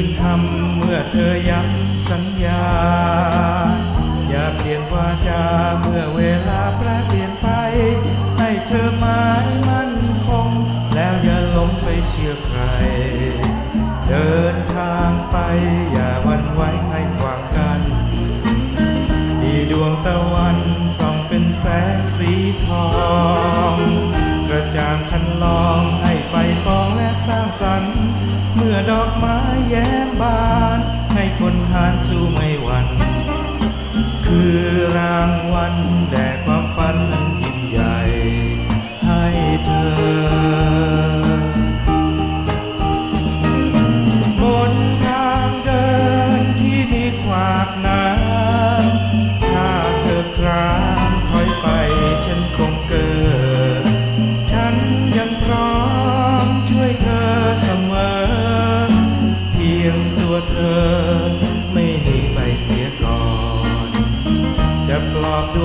ำเมื่อเธอย้ำสัญญา อย่าเปลี่ยนวาจาเมื่อเวลาแปรเปลี่ยนไป ให้เธอหมายมั่นคง แล้วอย่าหลงไปเชื่อใคร เดินทางไปอย่าหวันไหวใครขวางกัน ดีดวงตะวันส่องเป็นแสงสีทอง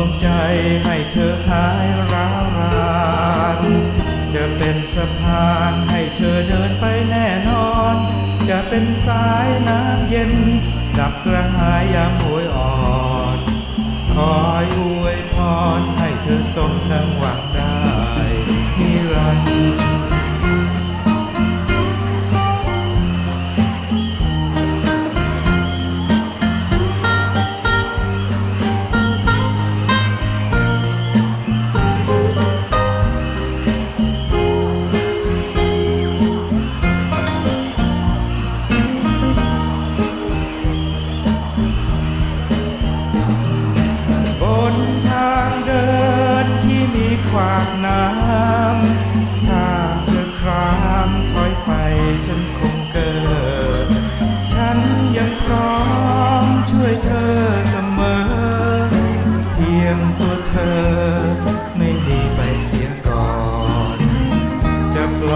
วงใจให้เธอหายร้าวรานจะเป็นสะพานให้เธอเดินไปแน่นอน จะเป็นสายน้ำเย็น ดับกระหายยามโหยอ่อน คอยอวยพรให้เธอสมดังหวัง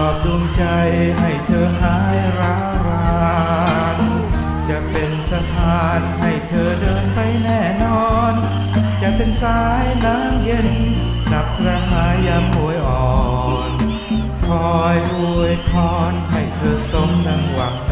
อบดวงใจให้เธอหายร้าวรานจะเป็นสะพานให้เธอเดินไปแน่นอน จะเป็นสายน้ำเย็นดับกระหายยามโหยอ่อน คอยอวยพรให้เธอสมดังหวัง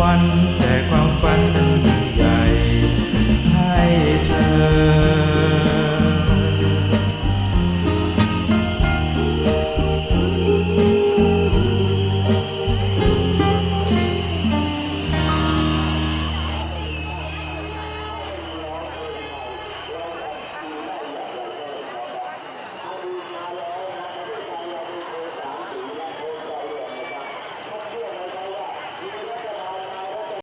วันแต่ความฝันนั้นยิ่ง